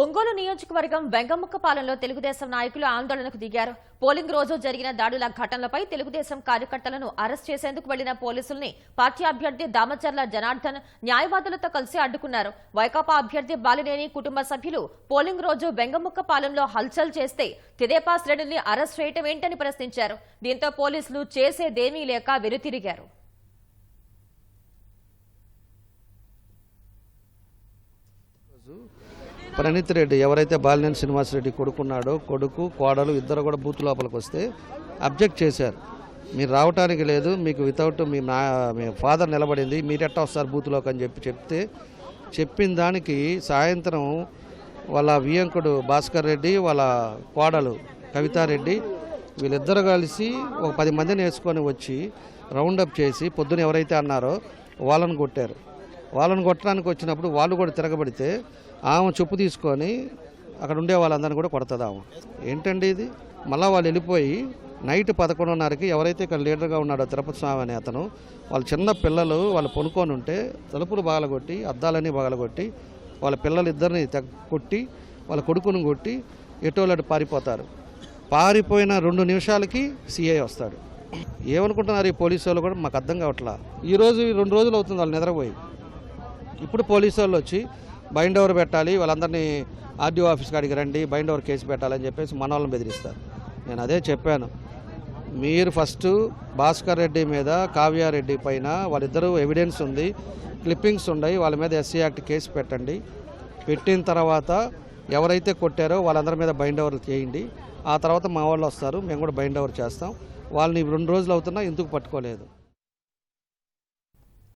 ఒంగోలు నియోజకవర్గం వెంగముక్కపాలెంలో తెలుగుదేశం నాయకులు ఆందోళనకు దిగారు. పోలింగ్ రోజు జరిగిన దాడుల ఘటనలపై తెలుగుదేశం కార్యకర్తలను అరెస్ట్ చేసేందుకు వెళ్ళిన పోలీసుల్ని పార్టీ అభ్యర్థి దామచర్ల జనార్దన్ న్యాయవాదులతో కలిసి అడ్డుకున్నారు. వైకాపా అభ్యర్థి బాలినేని కుటుంబ సభ్యులు పోలింగ్ రోజు వెంగముక్కపాలెంలో హల్చల్ చేస్తే తెదేపా శ్రేణుల్ని అరెస్ట్ చేయటం ఏంటని ప్రశ్నించారు. దీంతో పోలీసులు చేసేదేమీ లేక వెనుతిరిగారు. ప్రణీత్ రెడ్డి ఎవరైతే బాలినేని శ్రీనివాసరెడ్డి కొడుకున్నాడో కొడుకు కోడలు ఇద్దరు కూడా బూత్ లోపలికి వస్తే అబ్జెక్ట్ చేశారు. మీరు రావటానికి లేదు మీకు వితౌట్ మీ నా మీ ఫాదర్ నిలబడింది మీరు వస్తారు బూత్లోకి అని చెప్పి చెప్తే చెప్పిన దానికి సాయంత్రం వాళ్ళ వియంకుడు భాస్కర్ రెడ్డి వాళ్ళ కోడలు కవితారెడ్డి వీళ్ళిద్దరు కలిసి ఒక పది మందిని వేసుకొని వచ్చి రౌండప్ చేసి పొద్దున ఎవరైతే అన్నారో వాళ్ళని కొట్టారు. వాళ్ళని కొట్టడానికి వచ్చినప్పుడు వాళ్ళు కూడా తిరగబడితే ఆమె చెప్పు తీసుకొని అక్కడ ఉండే వాళ్ళందరినీ కూడా కొడుతుంది ఆమె. ఏంటండి ఇది? మళ్ళీ వాళ్ళు వెళ్ళిపోయి నైట్ పదకొండున్నరకి ఎవరైతే ఇక్కడ లీడర్గా ఉన్నాడో తిరుపతి స్వామి అనే అతను వాళ్ళ చిన్న పిల్లలు వాళ్ళు పొనుకొని ఉంటే తలుపులు బాగలగొట్టి అద్దాలన్నీ బాగలగొట్టి వాళ్ళ పిల్లలిద్దరిని తెగ కొట్టి వాళ్ళ కొడుకును కొట్టి ఎటోలాడు పారిపోతారు. పారిపోయిన రెండు నిమిషాలకి సిఐ వస్తాడు. ఏమనుకుంటున్నారు ఈ పోలీసు వాళ్ళు కూడా మాకు అర్థం కావట్లా? ఈ రోజు రెండు రోజులు అవుతుంది వాళ్ళు నిద్రపోయి. ఇప్పుడు పోలీసు వాళ్ళు వచ్చి బైండ్ ఓవర్ పెట్టాలి వాళ్ళందరినీ ఆర్డీఓ ఆఫీస్ కాడికి రండి బైండ్ ఓవర్ కేసు పెట్టాలని చెప్పేసి మన వాళ్ళని బెదిరిస్తారు. నేను అదే చెప్పాను. మీరు ఫస్ట్ భాస్కర్ రెడ్డి మీద కావ్యారెడ్డి పైన వాళ్ళిద్దరూ ఎవిడెన్స్ ఉంది క్లిప్పింగ్స్ ఉన్నాయి వాళ్ళ మీద ఎస్సీ యాక్ట్ కేసు పెట్టండి. పెట్టిన తర్వాత ఎవరైతే కొట్టారో వాళ్ళందరి మీద బైండ్ ఓవర్ చేయండి. ఆ తర్వాత మా వాళ్ళు వస్తారు మేము కూడా బైండ్ ఓవర్ చేస్తాం. వాళ్ళని రెండు రోజులు అవుతున్నా ఎందుకు పట్టుకోలేదు.